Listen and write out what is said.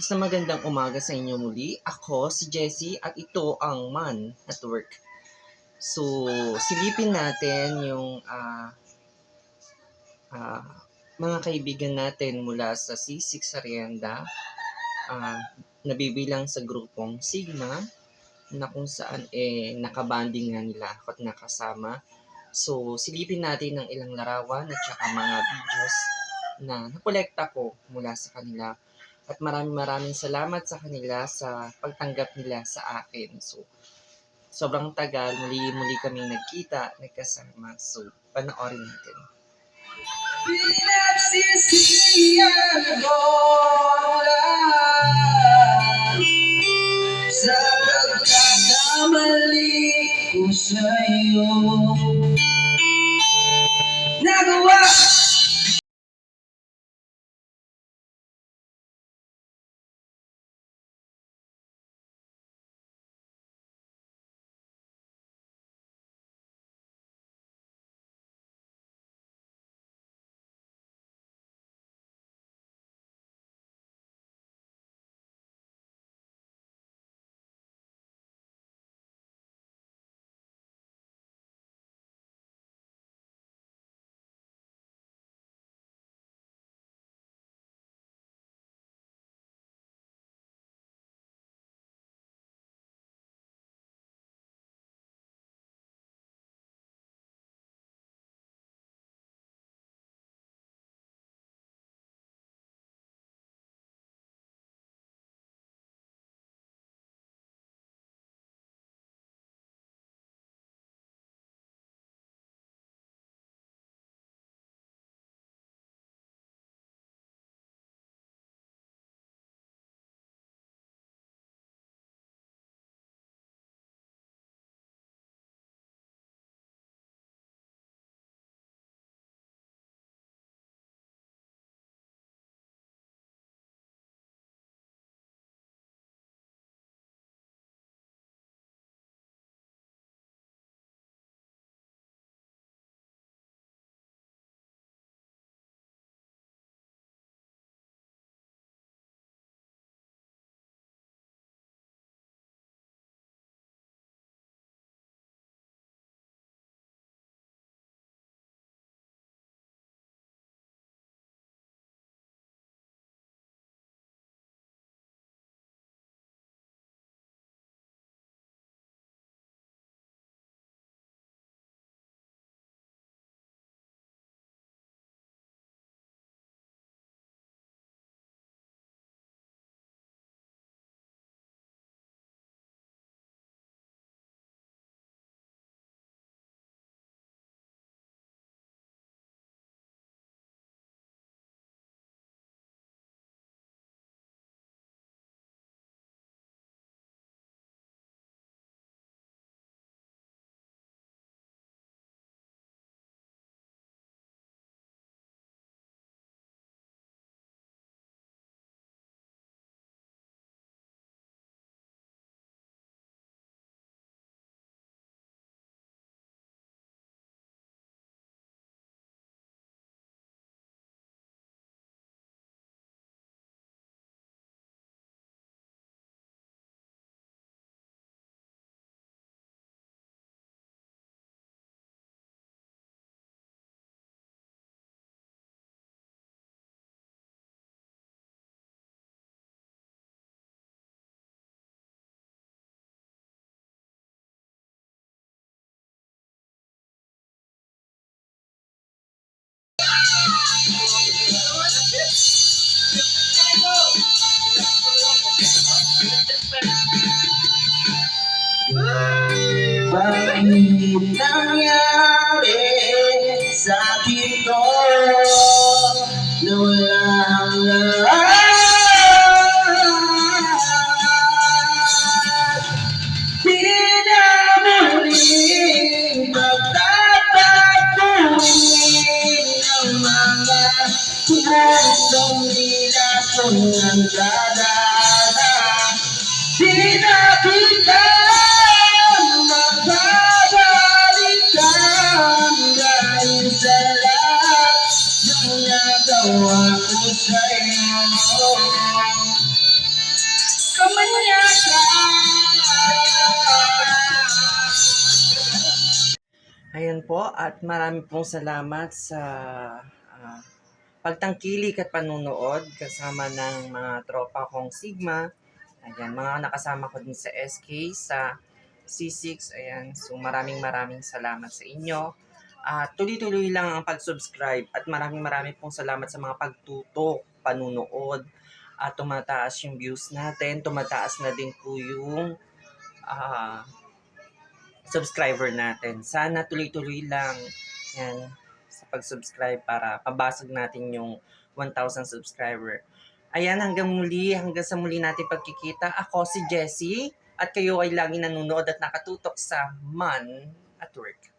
Isang magandang umaga sa inyo muli. Ako si Jessie at ito ang Man Network. So, silipin natin yung ah, ah, mga kaibigan natin mula sa C6 Arienda ah, nabibilang sa grupong Sigma na kung saan eh nakabanding nga nila at nakasama. So, silipin natin ng ilang larawan at saka mga videos na nakolekta ko mula sa kanila. At maraming maraming salamat sa kanila sa pagtanggap nila sa akin. So, sobrang tagal, muli-muli kaming nagkita, nagkasama. So, panoorin natin. Pinagsisiyan ko sa pagkakamali ko sa'yo. ng dadada Di na kita magbabalikan Dahil sa lahat ng nagawa ko sa'yo Ayan po at marami pong salamat sa uh, pagtangkilik at panunood kasama ng mga tropa kong Sigma. Ayan, mga nakasama ko din sa SK, sa C6. Ayan, so maraming maraming salamat sa inyo. At tuloy-tuloy lang ang pag-subscribe at maraming maraming pong salamat sa mga pagtutok, panunood, at tumataas yung views natin, tumataas na din po yung ah, subscriber natin. Sana tuloy-tuloy lang yan pag-subscribe para pabasag natin yung 1,000 subscriber. Ayan, hanggang muli, hanggang sa muli natin pagkikita. Ako si Jessie at kayo ay lagi nanonood at nakatutok sa Man at Work.